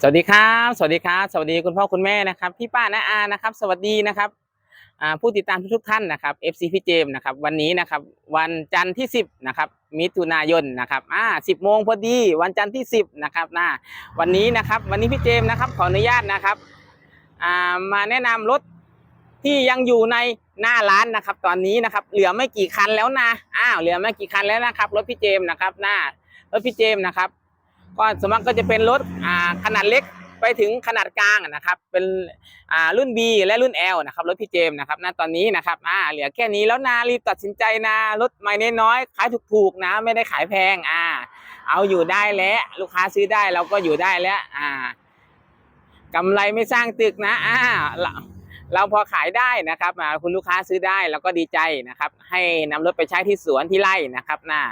สวัสดีครับ สวัสดีครับ สวัสดีคุณพ่อคุณแม่นะครับ พี่ป้าน้าอานะครับ สวัสดีนะครับผู้ติดตามทุกท่านนะครับ FC พี่เจมส์นะครับ วันนี้นะครับ วันจันทร์ที่ 10นะครับ มิถุนายนนะครับอ่า10โมงพอดี วันจันทร์ที่ 10นะครับนะวันนี้นะครับ วันนี้พี่เจมส์นะครับ ขออนุญาตนะครับอ่ามาแนะนำรถที่ยังอยู่ในหน้าร้านนะครับ ตอนนี้นะครับ เหลือไม่กี่คันแล้วนะ อ้าว เหลือไม่กี่คันแล้วนะครับ รถพี่เจมส์นะครับ หน้ารถพี่เจมส์นะครับ ก็สวนมากก็จะเป็นรถอ่าขนาดเล็กไปถึงขนาดกลางนะครับเป็นอ่ารุ่น B และรุ่น L นะครับรถพี่เจมนะครับณตอนนี้นะครับอ่าเหลือแค่นี้แล้วนารีบตัดสินใจนะ รถไม่น้อยขายถูกๆนะ ไม่ได้ขายแพงอ่าเอาอยู่ได้แล้วลูกค้าซื้อได้เราก็อยู่ได้แล้วอ่ากำไรไม่สร้างตึกนะอ่าเราพอขายได้นะครับคุณลูกค้าซื้อได้เราก็ดีใจนะครับ ให้นำรถไปใช้ที่สวนที่ไร่นะครับนะ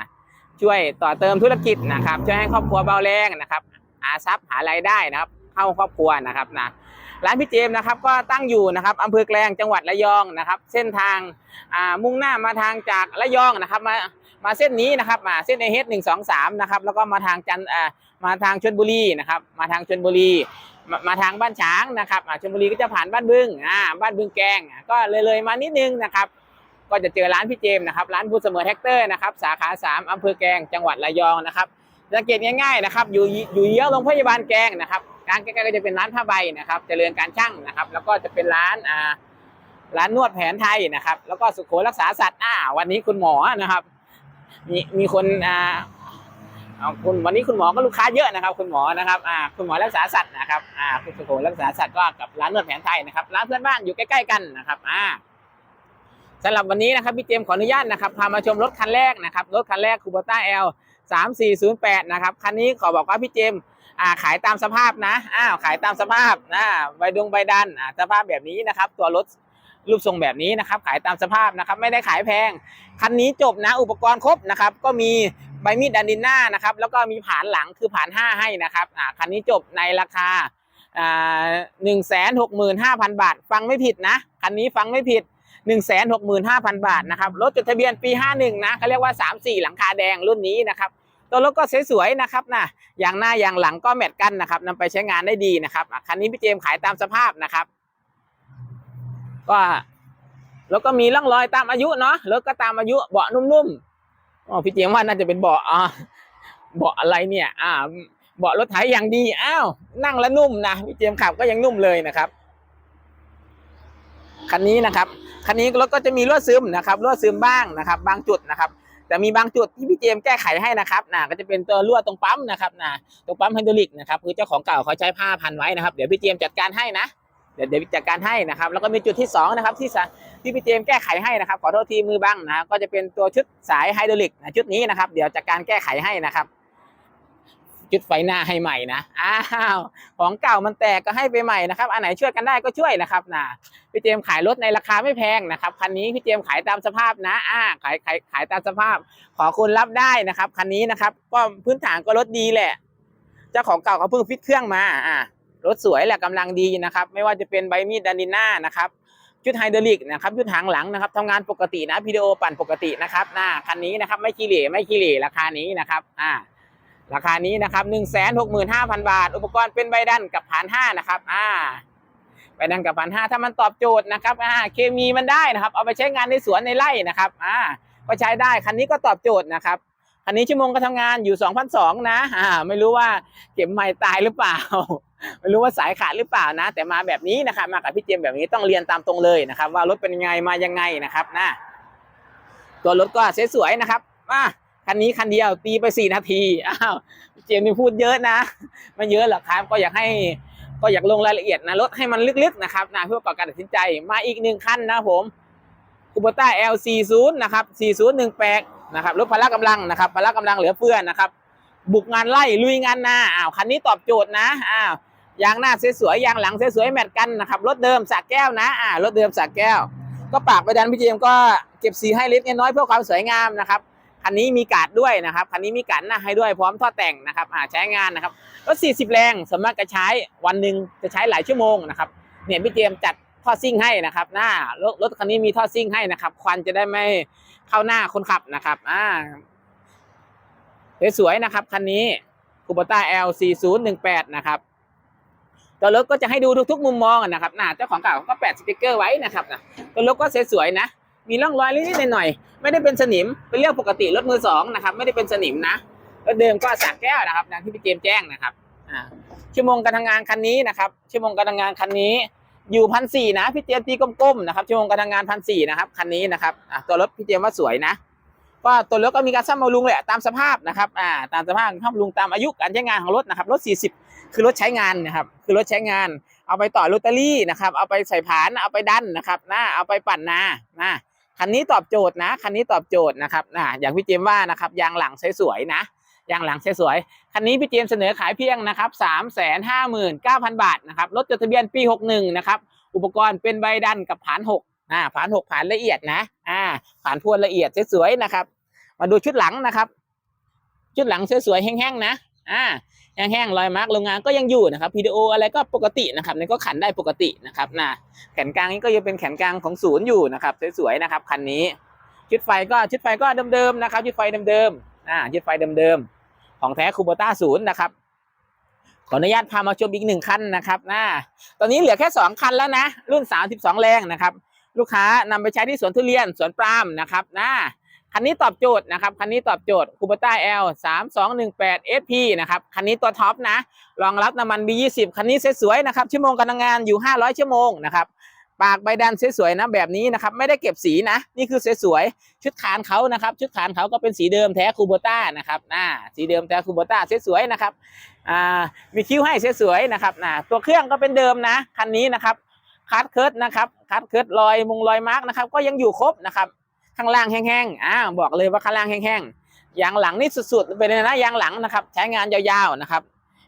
ช่วยต่อเติมธุรกิจนะครับ ช่วยให้ครอบครัวเบาแรงนะครับหาทรัพย์หารายได้นะครับ เข้าครอบครัวนะครับนะร้านพี่เจมส์นะครับก็ตั้งอยู่นะครับอำเภอแกลงจังหวัดระยองนะครับ เส้นทางอ่ามุ่งหน้ามาทางจากระยองนะครับ มามาเส้นนี้นะครับมาเส้นเอเฮดหนึ่งสองสามนะครับแล้วก็มาทางจันอ่ามาทางชลบุรีนะครับ มาทางชลบุรีมามาทางบ้านช้างนะครับชลบุรีก็จะผ่านบ้านบึงอ่าบ้านบึงแกงก็เลยเลยมานิดนึงนะครับ ก็จะเจอร้านพี่เจมส์นะครับร้านผู้เสมอแท็กเตอร์นะครับสาขาสามอำเภอแกงจังหวัดระยองนะครับสังเกตง่ายๆนะครับอยู่อยู่เยื้องโรงพยาบาลแกงนะครับร้านใกล้ๆก็จะเป็นร้านผ้าใบนะครับเจริญการช่างนะครับ แล้วก็จะเป็นร้านอ่าร้านนวดแผนไทยนะครับ แล้วก็สุโขรักษาสัตว์อ่าวันนี้คุณหมอนะครับ มีมีคนอ่าเอาคุณวันนี้คุณหมอก็ลูกค้าเยอะนะครับ คุณหมอนะครับอ่าคุณหมอรักษาสัตว์นะครับอ่าคุณสุโขรักษาสัตว์ก็กับร้านนวดแผนไทยนะครับร้านเพื่อนบ้านอยู่ใกล้ ๆ กันนะครับอ่า สำหรับวันนี้นะครับพี่เจมขออนุญาตนะครับพามาชมรถคันแรกนะครับรถคันแรกคูโบต้า L 3408นะครับคันนี้ขอบอกว่าพี่เจมอ่าขายตามสภาพนะอ้าวขายตามสภาพนะใบดวงใบดันอ่าสภาพแบบนี้นะครับ ตัวรถรูปทรงแบบนี้นะครับ ขายตามสภาพนะครับ ไม่ได้ขายแพง คันนี้จบนะอุปกรณ์ครบนะครับ ก็มีใบมีดดันดินหน้านะครับ แล้วก็มีผานหลังคือผานห้าให้นะครับอ่าคันนี้จบในราคาอ่าหนึ่งแสนหกหมื่นห้าพันบาท ฟังไม่ผิดนะ คันนี้ฟังไม่ผิด 1 6 5 0 0 0 บาทนะครับรถจดทะเบียนปี 51 นะเขาเรียกว่า 34 หลังคาแดงรุ่นนี้นะครับตัวรถก็สวยๆนะครับนะอย่างหน้าอย่างหลังก็แมทกันนะครับนำไปใช้งานได้ดีนะครับคันนี้พี่เจมขายตามสภาพนะครับ ก็แล้วก็มีร่องรอยตามอายุเนาะรถก็ตามอายุเบาะนุ่มๆอ๋อพี่เจมว่าน่าจะเป็นเบาะอ่าเบาะอะไรเนี่ย อ่า เบาะรถไถอย่างดี อ้าว นั่งแล้วนุ่มนะพี่เจมขับก็ยังนุ่มเลยนะครับ คันนี้นะครับคันนี้รถก็จะมีรั่วซึมนะครับรั่วซึมบ้างนะครับ บางจุดนะครับ แต่มีบางจุดที่พี่เจมแก้ไขให้นะครับนะก็จะเป็นตัวรั่วตรงปั๊มนะครับนะตรงปั๊มไฮดรอลิกนะครับคือเจ้าของเก่าเขาใช้ผ้าพันไว้นะครับ เดี๋ยวพี่เจมจัดการให้นะเดี๋ยวเดี๋ยวจัดการให้นะครับ แล้วก็มีจุดที่สองนะครับที่สที่พี่เจมแก้ไขให้นะครับ ขอโทษทีมือบังนะก็จะเป็นตัวชุดสายไฮดรอลิกนะชุดนี้นะครับ เดี๋ยวจัดการแก้ไขให้นะครับ จุดไฟหน้าให้ใหม่นะอ้าวของเก่ามันแตกก็ให้ไปใหม่นะครับอันไหนช่วยกันได้ก็ช่วยนะครับนะพี่เจมขายรถในราคาไม่แพงนะครับคันนี้พี่เจมขายตามสภาพนะอ่าขายขายขายตามสภาพ ขอคุณรับได้นะครับคันนี้นะครับ ก็พื้นฐานก็รถดีแหละ เจ้าของเก่าเขาเพิ่งฟิตเครื่องมาอ่ารถสวยแหละกำลังดีนะครับ ไม่ว่าจะเป็นใบมีดดานิน่านะครับชุดไฮดรอลิกนะครับชุดหางหลังนะครับทำงานปกตินะพีดีโอปั่นปกตินะครับนะคันนี้นะครับไม่ขี้เหร่ไม่ขี้เหร่ราคานี้นะครับอ่า ราคานี้นะครับหนึ่งแสนหกหมื่นห้าพันบาท อุปกรณ์เป็นใบดันกับผ่านห้านะครับ อ่าใบดันกับผ่านห้าถ้ามันตอบโจทย์นะครับ อ่า เคมีมันได้นะครับ เอาไปใช้งานในสวนในไร่นะครับ อ่า ก็ใช้ได้ คันนี้ก็ตอบโจทย์นะครับ คันนี้ชั่วโมงก็ทำงานอยู่สองพันสองนะ อ่า ไม่รู้ว่าเก็บไม่ตายหรือเปล่า ไม่รู้ว่าสายขาดหรือเปล่านะ แต่มาแบบนี้นะครับ มากับพี่เจมส์แบบนี้ต้องเรียนตามตรงเลยนะครับ ว่ารถเป็นยังไงมายังไงนะครับนะตัวรถก็สวยๆนะครับ อ่า คันนี้คันเดียวตีไปสี่นาทีอ้าวเจมส์นี่พูดเยอะนะไม่เยอะหรอกครับก็อยากให้ก็อยากลงรายละเอียดนะรถให้มันลึกๆนะครับนะเพื่อประกอบการตัดสินใจมาอีกหนึ่งคันนะผมคูโบต้า L40 นะครับ4018นะครับรถพละกำลังนะครับพละกำลังเหลือเฟือนะครับ บุกงานไล่ลุยงานนาอ้าวคันนี้ตอบโจทย์นะอ้าวยางหน้าสวยๆยางหลังสวยๆแมทกันนะครับรถเดิมสากแก้วนะอ่ารถเดิมสากแก้ว ก็ปากไปดันพี่เจมส์ก็เก็บสีให้เล็กน้อยเพื่อความสวยงามนะครับ คันนี้มีการ์ดด้วยนะครับคันนี้มีการ์ดหน้าให้ด้วยพร้อมท่อแต่งนะครับใช้งานนะครับรถ 40 แรงสามารถจะใช้วันหนึ่งจะใช้หลายชั่วโมงนะครับเนี่ยพี่เจมจัดท่อซิ่งให้นะครับหน้ารถรถคันนี้มีท่อซิ่งให้นะครับ ควันจะได้ไม่เข้าหน้าคนขับนะครับอ่าสวยๆนะครับคันนี้คูปต้า L 4018นะครับตัวรถก็จะให้ดูทุกๆ มุมมองนะครับหนะเจ้าของเก่าเขาก็แปะสติกเกอร์ไว้นะครับนะตัวรถก็สวยๆนะ มีร่องรอยนิดๆหน่อยๆไม่ได้เป็นสนิมเป็นเรื่องปกติรถมือสองนะครับไม่ได้เป็นสนิมนะรถเดิมก็สากแก้วนะครับดังที่พี่เจมแจ้งนะครับชั่วโมงการทำงานคันนี้นะครับชั่วโมงการทำงานคันนี้อยู่พันสี่นะพี่เจมตีก้มๆนะครับชั่วโมงการทำงานพันสี่นะครับคันนี้นะครับตัวรถพี่เจมว่าสวยนะก็ตัวรถก็มีการซ่อมบำรุงแหละตามสภาพนะครับอ่าตามสภาพซ่อมบำรุงตามอายุการใช้งานของรถนะครับรถ 40 คือรถใช้งานนะครับคือรถใช้งาน เอาไปต่อลอตเตอรี่นะครับเอาไปใส่ผานเอาไปดันนะครับนะเอาไปปั่นนานะ คันนี้ตอบโจทย์นะ คันนี้ตอบโจทย์นะครับนะอย่างพี่เจมว่านะครับยางหลังสวยๆนะยางหลังสวยๆคันนี้พี่เจมเสนอขายเพียงนะครับสามแสนห้าหมื่นเก้าพันบาทนะครับรถจดทะเบียนปีหกหนึ่งนะครับอุปกรณ์เป็นใบดันกับผานหกอ่าผานหกผานละเอียดนะอ่าผานพวนละเอียดสวยๆนะครับ มาดูชุดหลังนะครับ ชุดหลังสวยๆแห้งๆนะอ่า แห้งๆรอยมาร์กโรงงานก็ยังอยู่นะครับ PDO ออะไรก็ปกตินะครับนี่ก็ขันได้ปกตินะครับนะแขนกลางนี้ก็ยังเป็นแขนกลางของศูนย์อยู่นะครับสวยๆนะครับคันนี้ชุดไฟก็ชุดไฟก็เดิมๆนะครับชุดไฟเดิมๆอ่าชุดไฟเดิมๆของแท้คูโบต้าศูนย์นะครับขออนุญาตพามาชมอีกหนึ่งคันนะครับนะตอนนี้เหลือแค่สองคันแล้วนะ รุ่น 32 แรงนะครับ ลูกค้านำไปใช้ที่สวนทุเรียนสวนปาล์มนะครับนะ คันนี้ตอบโจทย์นะครับ คันนี้ตอบโจทย์คูเปต้า L 3 2 1 8 SP นะครับ คันนี้ตัวท็อปนะ รองรับน้ำมัน B20 คันนี้สวยๆนะครับ ชั่วโมงการทำงานอยู่500ชั่วโมงนะครับ ปากใบดันสวยๆนะแบบนี้นะครับ ไม่ได้เก็บสีนะ นี่คือสวยๆ ชุดขานเขานะครับ ชุดขานเขาก็เป็นสีเดิมแท้คูโบต้านะครับน่าสีเดิมแท้คูโบต้าสวยๆนะครับ อ่า มีคิ้วให้สวยๆนะครับน่าตัวเครื่องก็เป็นเดิมนะ คันนี้นะครับคัดเคิร์ดนะครับคัดเคิร์ดรอยมุงรอยมาร์กนะครับ ก็ยังอยู่ครบนะครับ ข้างล่างแห้งๆอ่าบอกเลยว่าข้างล่างแห้งๆยางหลังนี่สุดๆเป็นเลยนะยางหลังนะครับใช้งานยาวๆนะครับ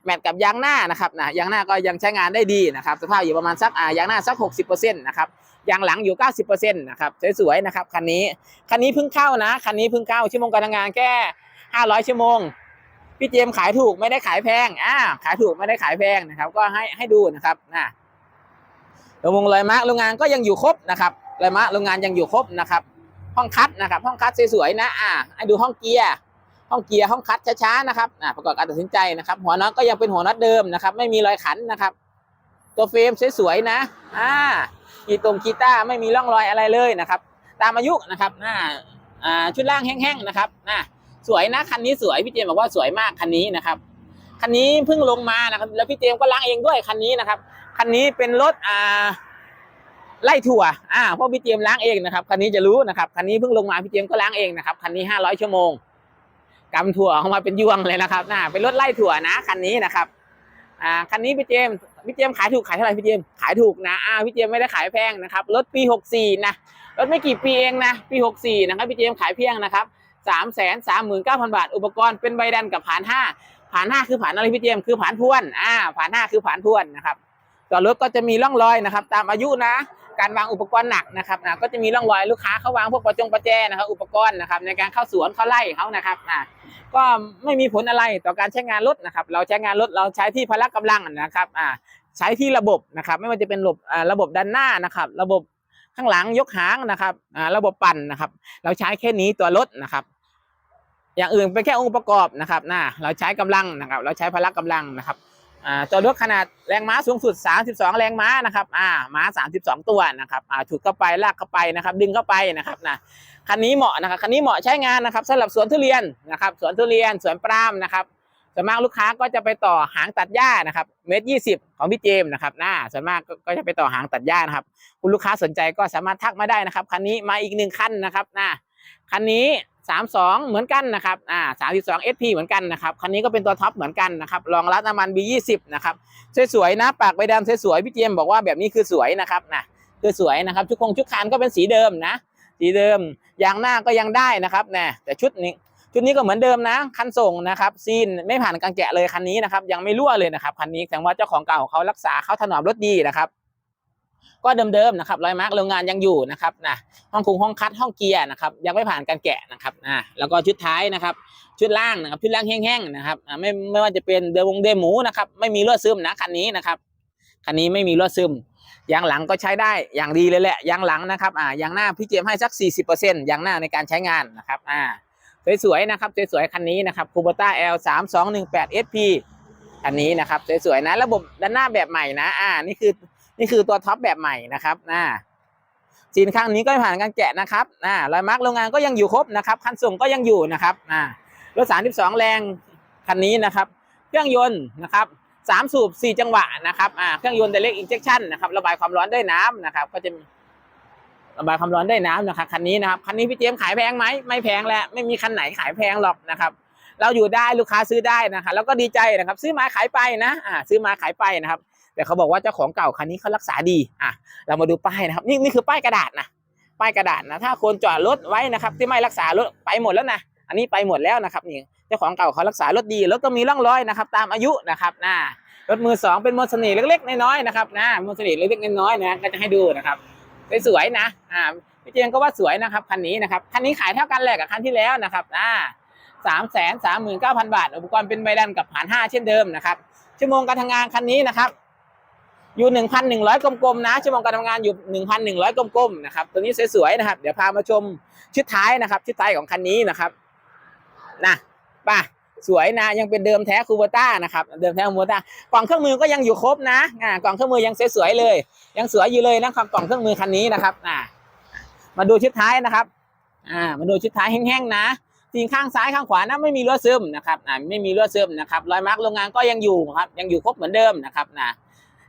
แมทกับยางหน้านะครับนะยางหน้าก็ยังใช้งานได้ดีนะครับสภาพอยู่ประมาณสักอ่ายางหน้าสัก 60%นะครับยางหลังอยู่ 90%นะครับสวยๆนะครับคันนี้คันนี้เพิ่งเข้านะคันนี้เพิ่งเข้าชั่วโมงการทำงานแค่ 500 ชั่วโมงพี่เจมขายถูกไม่ได้ขายแพงอ่าขายถูกไม่ได้ขายแพงนะครับ ก็ให้ให้ดูนะครับนะโรงงานลอยมะโรงงานก็ยังอยู่ครบนะครับลอยมะโรงงานยังอยู่ครบนะครับ ห้องคัดนะครับ ห้องคัดสวยๆนะอ่าให้ดูห้องเกียร์ห้องเกียร์ห้องคัดช้าๆนะครับอ่าประกอบการตัดสินใจนะครับ หัวน็อตก็ยังเป็นหัวน็อตเดิมนะครับ ไม่มีรอยขันนะครับ ตัวเฟรมสวยๆนะอ่ากีตรงกีตาร์ไม่มีร่องรอยอะไรเลยนะครับ ตามอายุนะครับอ่าอ่าชุดล่างแห้งๆนะครับนะสวยนะคันนี้สวยพี่เจมบอกว่าสวยมากคันนี้นะครับคันนี้เพิ่งลงมานะครับ แล้วพี่เจมก็ล้างเองด้วยคันนี้นะครับคันนี้เป็นรถอ่า ไล่ถั่วอ่าเพราะพี่เจมล้างเองนะครับคันนี้จะรู้นะครับคันนี้เพิ่งลงมาพี่เจมก็ล้างเองนะครับคันนี้ห้าร้อยชั่วโมงกำถั่วออกมาเป็นยวงเลยนะครับน่าเป็นรถไล่ถั่วนะคันนี้นะครับอ่าคันนี้พี่เจมพี่เจมขายถูกขายเท่าไหร่พี่เจมขายถูกนะอ่าพี่เจมไม่ได้ขายแพงนะครับรถปีหกสี่นะรถไม่กี่ปีเองนะปีหกสี่นะครับพี่เจมขายเพียงนะครับสามแสนสามหมื่นเก้าพันบาท อุปกรณ์เป็นใบดันกับผ่านห้าผานห้าคือผ่านอะไรพี่เจมคือผ่านพวนอ่าผ่านห้าคือผ่านพวนนะครับตัวรถก็จะมีร่องรอยนะครับ ตามอายุนะ การวางอุปกรณ์หนักนะครับนะก็จะมีร่องรอยลูกค้าเขาวางพวกประจงประแจนะครับอุปกรณ์นะครับในการเข้าสวนเข้าไร่เขานะครับนะก็ไม่มีผลอะไรต่อการใช้งานรถนะครับ เราใช้งานรถเราใช้ที่พละกำลังนะครับอ่าใช้ที่ระบบนะครับ ไม่ว่าจะเป็นระบบอ่าระบบด้านหน้านะครับ ระบบข้างหลังยกหางนะครับอ่าระบบปั่นนะครับ เราใช้แค่นี้ตัวรถนะครับ อย่างอื่นเป็นแค่องค์ประกอบนะครับนะเราใช้กำลังนะครับ เราใช้พละกำลังนะครับ อ่าตัวรถขนาดแรงม้าสูงสุด 32 แรงม้านะครับอ่าม้า 32 ตัวนะครับอ่าฉุดเข้าไปลากเข้าไปนะครับ ดึงเข้าไปนะครับนะคันนี้เหมาะนะครับคันนี้เหมาะใช้งานนะครับสำหรับสวนทุเรียนนะครับสวนทุเรียนสวนปาล์มนะครับส่วนมากลูกค้าก็จะไปต่อหางตัดหญ้านะครับเมตรยี่สิบของพี่เจมนะครับนะส่วนมากก็จะไปต่อหางตัดหญ้านะครับ คุณลูกค้าสนใจก็สามารถทักมาได้นะครับคันนี้มาอีกหนึ่งคันนะครับนะคันนี้ สามสองเหมือนกันนะครับอ่าสามสิบสองเอสพีเหมือนกันนะครับ คันนี้ก็เป็นตัวท็อปเหมือนกันนะครับ รองรับน้ำมัน B ยี่สิบนะครับ สวยๆนะ ปากใบดำสวยๆ พี่เจมบอกว่าแบบนี้คือสวยนะครับนะคือสวยนะครับ ชุดคงชุดคานก็เป็นสีเดิมนะ สีเดิม ยางหน้าก็ยังได้นะครับนะแต่ชุดนี้ ชุดนี้ก็เหมือนเดิมนะ คันส่งนะครับ ซีนไม่ผ่านการแกะเลยคันนี้นะครับ ยังไม่รั่วเลยนะครับ คันนี้แสดงว่าเจ้าของเก่าเขารักษาเขาถนอมรถดีนะครับ ก็เดิมๆนะครับรอยมาร์กโรงงานยังอยู่นะครับนะห้องคุงห้องคัดห้องเกียร์นะครับยังไม่ผ่านการแกะนะครับอ่าแล้วก็ชุดท้ายนะครับ ชุดล่างนะครับชุดล่างแห้งๆนะครับอ่าไม่ไม่ว่าจะเป็นเดวงเดหมูนะครับไม่มีรั่วซึมนะคันนี้นะครับคันนี้ไม่มีรั่วซึมยางหลังก็ใช้ได้อย่างดีเลยแหละยางหลังนะครับอ่ายางหน้าพี่เจมให้สัก 40%ยางหน้าในการใช้งานนะครับอ่าสวยๆนะครับสวยๆคันนี้นะครับคูโบต้า L 3 2 1 8 SP แถคันนี้นะครับสวยๆนะระบบด้านหน้าแบบใหม่นะอ่านี่คือ นี่คือตัวท็อปแบบใหม่นะครับนะจีนข้างนี้ก็ผ่านการแกะนะครับอ่ารอยมาร์กโรงงานก็ยังอยู่ครบนะครับคันส่งก็ยังอยู่นะครับอ่ารถ 32 แรงคันนี้นะครับ เครื่องยนต์นะครับสามสูบสี่จังหวะนะครับอ่าเครื่องยนต์ direct injection นะครับ ระบายความร้อนด้วยน้ำนะครับ ก็จะระบายความร้อนด้วยน้ำนะครับคันนี้นะครับคันนี้พี่เจมขายแพงไหมไม่แพงแล้วไม่มีคันไหนขายแพงหรอกนะครับ เราอยู่ได้ลูกค้าซื้อได้นะครับแล้วก็ดีใจนะครับ ซื้อมาขายไปนะอ่าซื้อมาขายไปนะครับ แต่เขาบอกว่าเจ้าของเก่าคันนี้เขารักษาดีอะเรามาดูป้ายนะครับนี่นี่คือป้ายกระดาษนะป้ายกระดาษนะถ้าคนจอดรถไว้นะครับ ที่ไม่รักษารถไปหมดแล้วนะอันนี้ไปหมดแล้วนะครับนี่เจ้าของเก่าเขารักษารถดีรถก็มีร่องรอยนะครับ ตามอายุนะครับนะรถมือสองเป็นมอเตอร์เสน่ห์เล็กๆน้อยๆนะครับนะมอเตอร์เสน่ห์เล็กๆน้อยๆนะก็จะให้ดูนะครับสวยๆนะอ่าพี่เจงก็ว่าสวยนะครับคันนี้นะครับคันนี้ขายเท่ากันแหละกับคันที่แล้วนะครับอ่าสามแสนสามหมื่นเก้าพันบาท อุปกรณ์เป็นใบดันกับผ่านห้าเช่นเดิมนะครับชั่วโมงการทำงานคันนี้นะครับ อยู่หนึ่งพันหนึ่งร้อยกลมๆนะชั่วโมงการทำงานอยู่หนึ่งพันหนึ่งร้อยกลมๆนะครับตัวนี้สวยๆนะครับ เดี๋ยวพามาชมชุดท้ายนะครับ ชุดท้ายของคันนี้นะครับนะป่ะสวยนะยังเป็นเดิมแท้คูโบต้านะครับเดิมแท้คูโบต้ากล่องเครื่องมือก็ยังอยู่ครบนะอ่ากล่องเครื่องมือยังสวยๆเลย ยังสวยอยู่เลยนะครับกล่องเครื่องมือคันนี้นะครับอ่ามาดูชุดท้ายนะครับอ่ามาดูชุดท้ายแห้งๆนะทีข้างซ้ายข้างขวานะไม่มีรั่วซึมนะครับอ่าไม่มีรั่วซึมนะครับรอยมาร์กโรงงานก็ยังอยู่ครับยังอยู่ครบเหมือนเดิมนะครับนะ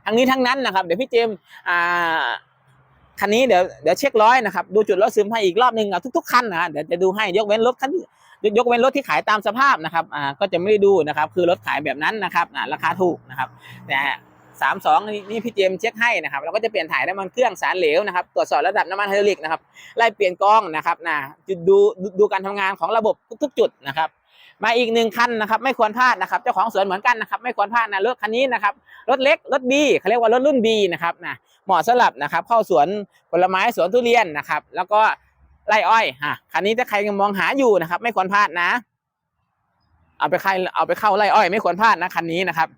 ทั้งนี้ทั้งนั้นนะครับ เดี๋ยวพี่เจมอ่าคันนี้เดี๋ยวเดี๋ยวเช็คร้อยนะครับดูจุดรั่วซึมให้อีกรอบหนึ่งอะทุกๆคันนะเดี๋ยวจะดูให้ยกเว้นรถคันยกเว้นรถที่ขายตามสภาพนะครับอ่าก็จะไม่ได้ดูนะครับ คือรถขายแบบนั้นนะครับอ่าราคาถูกนะครับแต่สามสองนี่พี่เจมเช็คให้นะครับเราก็จะเปลี่ยนถ่ายน้ำมันเครื่องสารเหลวนะครับตรวจสอบระดับน้ำมันไฮดรอลิกนะครับไล่เปลี่ยนกล้องนะครับนะจุดดูดูการทำงานของระบบทุกๆจุดนะครับ มาอีกหนึ่งคันนะครับไม่ควรพลาดนะครับเจ้าของสวนเหมือนกันนะครับไม่ควรพลาดนะรถคันนี้นะครับรถเล็กรถบีเขาเรียกว่ารถรุ่นบีนะครับนะเหมาะสำหรับนะครับเข้าสวนผลไม้สวนทุเรียนนะครับ แล้วก็ไร่อ้อยฮะคันนี้ถ้าใครยังมองหาอยู่นะครับ ไม่ควรพลาดนะ เอาไปใครเอาไปเข้าไร่อ้อย ไม่ควรพลาดนะคันนี้นะครับ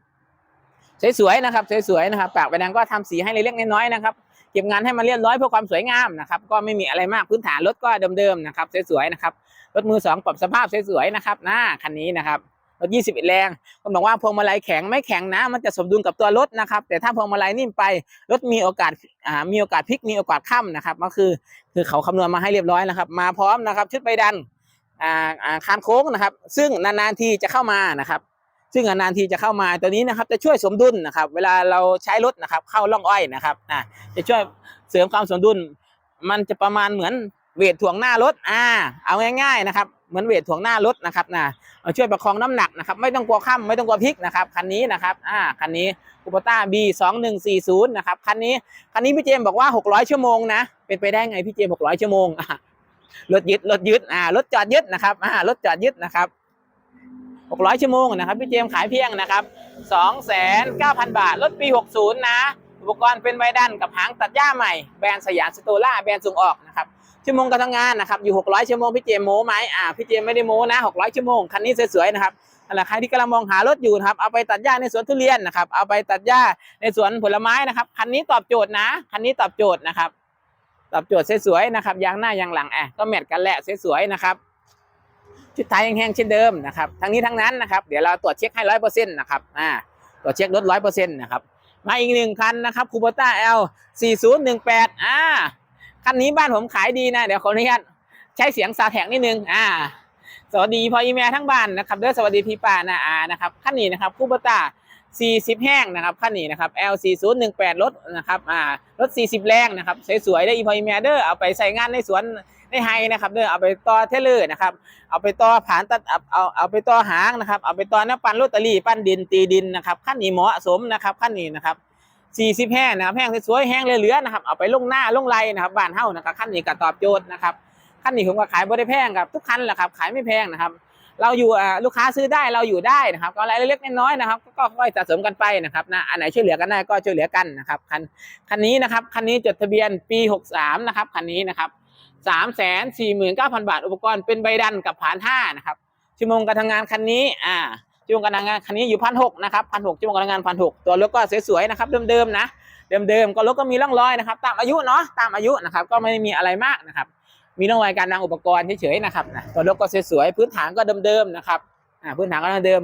สวยๆนะครับสวยๆนะครับปากไปแดงก็ทำสีให้เล็กๆน้อยๆนะครับเก็บงานให้มันเรียบร้อยเพื่อความสวยงามนะครับ ก็ไม่มีอะไรมากพื้นฐานรถก็เดิมๆนะครับสวยๆนะครับ รถมือสองปรับสภาพสวยๆนะครับหน้าคันนี้นะครับรถ21 แรงก็บอกว่าพวงมาลัยแข็งไม่แข็งนะ มันจะสมดุลกับตัวรถนะครับ แต่ถ้าพวงมาลัยนิ่มไปรถมีโอกาสอ่ามีโอกาสพลิกมีโอกาสค่ำนะครับ ก็คือคือเขาคำนวณมาให้เรียบร้อยนะครับ มาพร้อมนะครับ ชุดใบดันอ่าอ่าคานโค้งนะครับ ซึ่งนานๆทีจะเข้ามานะครับซึ่งนานๆทีจะเข้ามาตัวนี้นะครับจะช่วยสมดุลนะครับ เวลาเราใช้รถนะครับ เข้าร่องอ้อยนะครับอ่าจะช่วยเสริมความสมดุล มันจะประมาณเหมือน เวทถ่วงหน้ารถอ่า เอาง่ายๆนะครับเหมือนเวทถ่วงหน้ารถนะครับนะเอาช่วยประคองน้ำหนักนะครับ ไม่ต้องกลัวข้ามไม่ต้องกลัวพลิกนะครับคันนี้นะครับอ่าคันนี้คูปต้า B สองหนึ่งสี่ศูนย์นะครับคันนี้คันนี้พี่เจมบอกว่าหกร้อยชั่วโมงนะเป็นไปได้ไงพี่เจมหกร้อยชั่วโมงรถยึดรถยึดอ่ารถจอดยึดนะครับอ่ารถจอดยึดนะครับหกร้อยชั่วโมงนะครับพี่เจมขายเพียงนะครับสองแสนเก้าพันบาทรถปีหกศูนย์นะ อุปกรณ์เป็นใบดันกับหางตัดหญ้าใหม่แบรนด์สยามสโตล่าแบรนด์ส่งออกนะครับ ชั่วโมงการทำงานนะครับอยู่ 600 ชั่วโมงพี่เจมโม้ไหมอ่าพี่เจมไม่ได้โม้นะ 600 ชั่วโมงคันนี้สวยๆนะครับนั่นแหละใครที่กำลังมองหารถอยู่นะครับเอาไปตัดหญ้าในสวนทุเรียนนะครับเอาไปตัดหญ้าในสวนผลไม้นะครับคันนี้ตอบโจทย์นะคันนี้ตอบโจทย์นะครับ ตอบโจทย์สวยๆนะครับยางหน้ายางหลังอะก็แมทกันแหละสวยๆนะครับชุดท้ายแห้งๆเช่นเดิมนะครับทั้งนี้ทั้งนั้นนะครับเดี๋ยวเราตรวจเช็คให้ร้อยเปอร์เซ็นต์นะครับอ่าตรวจเช็ครถร้อยเปอร์เซ็นต์นะครับมาอีกหนึ่งคันนะครับคูโบต้า L 4018อ่า คันนี้บ้านผมขายดีนะ เดี๋ยวขออนุญาตใช้เสียงซาแท็กนิดนึง อ่า สวัสดีพ่ออีแม่ทั้งบ้านนะครับเด้อสวัสดีพี่ป้านาอานะครับคันนี้นะครับคูโบตา40 แห้งนะครับคันนี้นะครับ L 4018รถนะครับอ่ารถ 40 แรงนะครับสวยๆได้อีพ่ออีแม่เด้อเอาไปใส่งานในสวนในไฮนะครับเด้อเอาไปต่อเทเลอร์นะครับเอาไปต่อผานตัดเอาเอาไปต่อหางนะครับเอาไปต่อน้ำปั้นโรตารี่ปั้นดินตีดินนะครับขั้นนี้เหมาะสมนะครับขั้นนี้นะครับ สี่สิบแห้งนะครับแห้งสวยๆแห้งเหลือๆนะครับเอาไปลงหน้าลงไรนะครับบ้านเฮ้านะครับขั้นนี้ก็ตอบโจทย์นะครับขั้นนี้ผมก็ขายบ่ได้แพงครับทุกคันแหละครับขายไม่แพงนะครับ เราอยู่ลูกค้าซื้อได้เราอยู่ได้นะครับก็รายเล็กๆน้อยๆนะครับ ก็ค่อยสะสมกันไปนะครับนะอันไหนช่วยเหลือกันได้ก็ช่วยเหลือกันนะครับคันคันนี้นะครับคันนี้จดทะเบียนปีหกสามนะครับคันนี้นะครับสามแสนสี่หมื่นเก้าพันบาทอุปกรณ์เป็นใบดันกับผานห้านะครับชั่วโมงการทำงานคันนี้อ่า ชั่วโมงการทำงานคันนี้อยู่พันหกนะครับพันหกชั่วโมงการทำงานพันหกตัวรถก็สวยๆนะครับเดิมๆนะเดิมๆก็รถก็มีร่องรอยนะครับ ตามอายุเนาะตามอายุนะครับ ก็ไม่ได้มีอะไรมากนะครับ มีร่องรอยการนำอุปกรณ์เฉยๆนะครับนะตัวรถก็สวยๆพื้นฐานก็เดิมๆนะครับอ่าพื้นฐานก็เท่าเดิม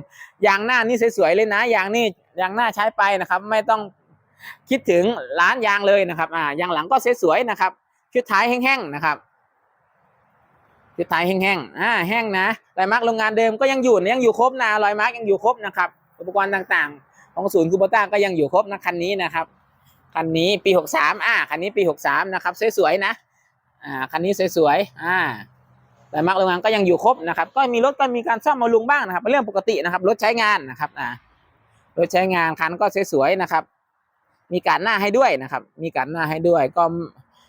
ยางหน้านี่สวยๆเลยนะยางนี่ยางหน้าใช้ไปนะครับ ไม่ต้องคิดถึงร้านยางเลยนะครับอ่ายางหลังก็สวยๆนะครับชุดท้ายแห้งๆนะครับ ชุดท้ายแห้งๆอ่าแห้งนะรอยมาร์กโรงงานเดิมก็ยังอยู่ยังอยู่ครบนะรอยมาร์กยังอยู่ครบนะครับ อุปกรณ์ต่างๆ ของศูนย์คูโบต้าก็ยังอยู่ครบนะคันนี้นะครับคันนี้ปีหกสามอ่าคันนี้ปีหกสามนะครับสวยๆนะอ่าคันนี้สวยๆอ่าแต่มาร์กโรงงานก็ยังอยู่ครบนะครับ ก็มีรถก็มีการซ่อมมาลุงบ้างนะครับเป็นเรื่องปกตินะครับ รถใช้งานนะครับอ่ารถใช้งานคันก็สวยๆนะครับ มีการหน้าให้ด้วยนะครับ มีการหน้าให้ด้วยก็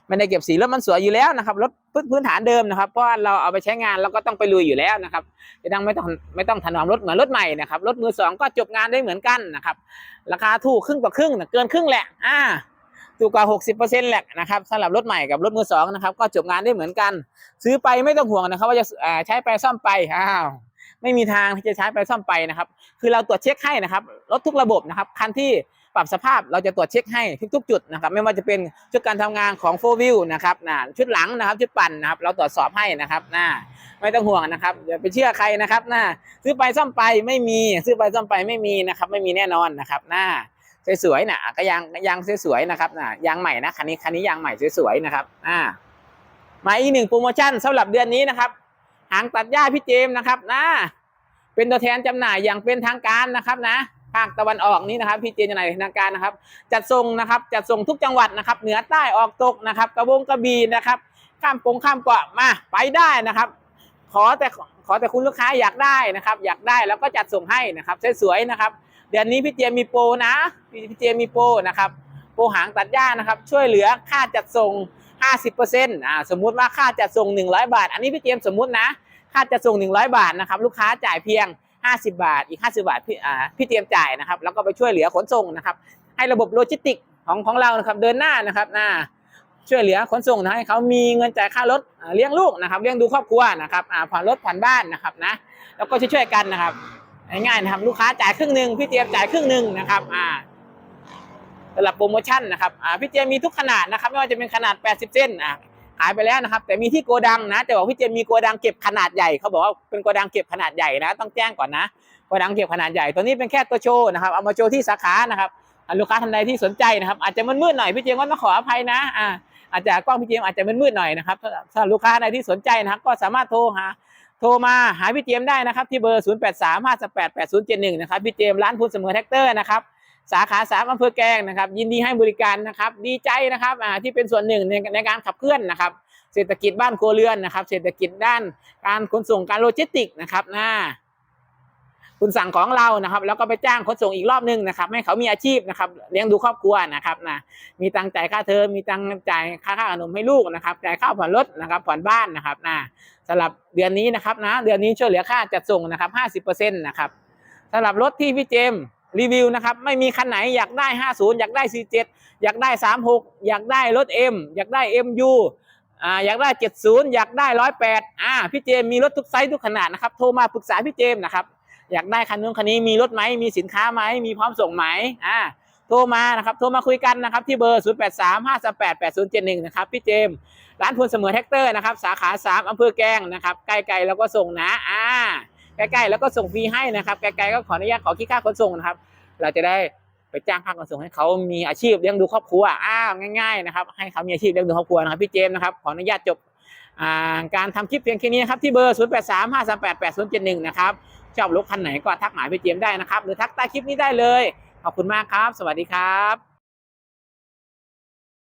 ไม่ได้เก็บสีรถมันสวยอยู่แล้วนะครับรถพื้นฐานเดิมนะครับเพราะเราเอาไปใช้งานเราก็ต้องไปลุยอยู่แล้วนะครับจะต้องไม่ต้องไม่ต้องถนอมรถเหมือนรถใหม่นะครับรถมือสองก็จบงานได้เหมือนกันนะครับราคาถูกครึ่งต่อครึ่งเกินครึ่งแหละอ่าถูกกว่า 60%แหละนะครับสำหรับรถใหม่กับรถมือสองนะครับก็จบงานได้เหมือนกัน ซื้อไปไม่ต้องห่วงนะครับ ว่าจะใช้ไปซ่อมไปอ้าวไม่มีทางที่จะใช้ไปซ่อมไปนะครับ คือเราตรวจเช็คให้นะครับรถทุกระบบนะครับคันที่ ปรับสภาพเราจะตรวจเช็คให้ทุกๆ จุดนะครับ ไม่ว่าจะเป็นชุดการทำงานของโฟวิวนะครับนะชุดหลังนะครับ ชุดปั่นนะครับ เราตรวจสอบให้นะครับนะไม่ต้องห่วงนะครับอย่าไปเชื่อใครนะครับนะซื้อไปซ่อมไปไม่มี ซื้อไปซ่อมไปไม่มีนะครับ ไม่มีแน่นอนนะครับนะสวยๆนะก็ยางยางสวยๆนะครับนะยางใหม่นะคันนี้คันนี้ยางใหม่สวยๆนะครับอ่ามาอีกหนึ่งโปรโมชั่นสำหรับเดือนนี้นะครับหางตัดหญ้าพี่เจมนะครับนะเป็นตัวแทนจำหน่ายอย่างเป็นทางการนะครับนะ ภาคตะวันออกนี้นะครับพี่เจมส์จำหน่ายทาการนะครับ จัดส่งนะครับจัดส่งทุกจังหวัดนะครับ เหนือใต้ออกตกนะครับกระวงกระบีนะครับข้ามปงข้ามเกาะมาไปได้นะครับ ขอแต่ขอแต่คุณลูกค้าอยากได้นะครับ อยากได้แล้วก็จัดส่งให้นะครับสวยๆนะครับ เดือนนี้พี่เจมมีโปรนะพี่พี่เจมมีโปรนะครับโปรหางตัดหญ้านะครับ ช่วยเหลือค่าจัดส่ง 50%อ่าสมมุติว่าค่าจัดส่ง 100 บาท อันนี้พี่เจมสมมุตินะ ค่าจัดส่ง 100 บาทนะครับ ลูกค้าจ่ายเพียง 50 บาท อีก 50 บาทพี่อ่าพี่เจมจ่ายนะครับ แล้วก็ไปช่วยเหลือขนส่งนะครับ ให้ระบบโลจิสติกของของเรานะครับเดินหน้านะครับนะช่วยเหลือขนส่งนะให้เขามีเงินจ่ายค่ารถเลี้ยงลูกนะครับเลี้ยงดูครอบครัวนะครับอ่าผ่อนรถผ่อนบ้านนะครับนะแล้วก็ช่วยๆกันนะครับง่ายๆนะครับลูกค้าจ่ายครึ่งหนึ่งพี่เจี๊ยบจ่ายครึ่งหนึ่งนะครับอ่าสำหรับโปรโมชั่นนะครับอ่าพี่เจี๊ยบมีทุกขนาดนะครับไม่ว่าจะเป็นขนาด 80 เส้นอ่า ขายไปแล้วนะครับ แต่มีที่โกดังนะแต่บอกพี่เจียบมีโกดังเก็บขนาดใหญ่เขาบอกว่าเป็นโกดังเก็บขนาดใหญ่นะ ต้องแจ้งก่อนนะโกดังเก็บขนาดใหญ่ตัวนี้เป็นแค่ตัวโชว์นะครับเอามาโชว์ที่สาขานะครับลูกค้าท่านใดที่สนใจนะครับอาจจะมืดๆหน่อยพี่เจียบก็ต้องขออภัยนะอ่าอาจจะกล้องพี่เจียบอาจจะมืดๆหน่อยนะครับถ้าลูกค้าใดที่สนใจนะครับ ก็สามารถโทรหาโทรมาหาพี่เจมได้นะครับ ที่เบอร์ 0 8 3 5 8 8 0 7 1 นะครับพี่เจมร้านพูนเสมอแท็กเตอร์นะครับ สาขาสามอำเภอแกลงนะครับ ยินดีให้บริการนะครับ ดีใจนะครับที่เป็นส่วนหนึ่งในในการขับเคลื่อนนะครับ เศรษฐกิจบ้านครัวเรือนนะครับ เศรษฐกิจด้านการขนส่งการโลจิสติกนะครับนะคุณสั่งของเรานะครับ แล้วก็ไปจ้างขนส่งอีกรอบนึงนะครับ ให้เขามีอาชีพนะครับเลี้ยงดูครอบครัวนะครับนะมีตังค์จ่ายค่าเทอมมีตังค์จ่ายค่าค่าขนมให้ลูกนะครับ จ่ายค่าผ่อนรถนะครับ ผ่อนบ้านนะครับนะสำหรับเดือนนี้นะครับนะเดือนนี้ช่วยเหลือค่าจัดส่งนะครับ50%นะครับสำหรับรถที่พี่เจมส์ รีวิวนะครับ ไม่มีคันไหนอยากได้ 50 อยากได้ 47 อยากได้ 36 อยากได้รถ M อยากได้ MU อ่าอยากได้ 70 อยากได้ 108อ่าพี่เจมมีรถทุกไซส์ทุกขนาดนะครับ โทรมาปรึกษาพี่เจมนะครับ อยากได้คันนู้นคันนี้มีรถไหมมีสินค้าไหมมีพร้อมส่งไหมอ่าโทรมานะครับ โทรมาคุยกันนะครับ ที่เบอร์ 0835388071 นะครับ พี่เจม ร้านพูนเสมอแท็กเตอร์นะครับ สาขาสามอำเภอแกลงนะครับ ใกล้ๆแล้วก็ส่งนะ อ่า ใกล้ๆแล้วก็ส่งฟรีให้นะครับไกลๆก็ขออนุญาตขอคิดค่าขนส่งนะครับ เราจะได้ไปจ้างค่าขนส่งให้เขามีอาชีพเลี้ยงดูครอบครัวอ้าวง่ายๆนะครับให้เขามีอาชีพเลี้ยงดูครอบครัวนะครับพี่เจมส์นะครับขออนุญาตจบการทำคลิปเพียงแค่นี้นะครับที่เบอร์ 0 8 3 5 3 8 8 0 7 1 นะครับชอบรถคันไหนก็ทักหมายพี่เจมส์ได้นะครับ หรือทักใต้คลิปนี้ได้เลย ขอบคุณมากครับ สวัสดีครับ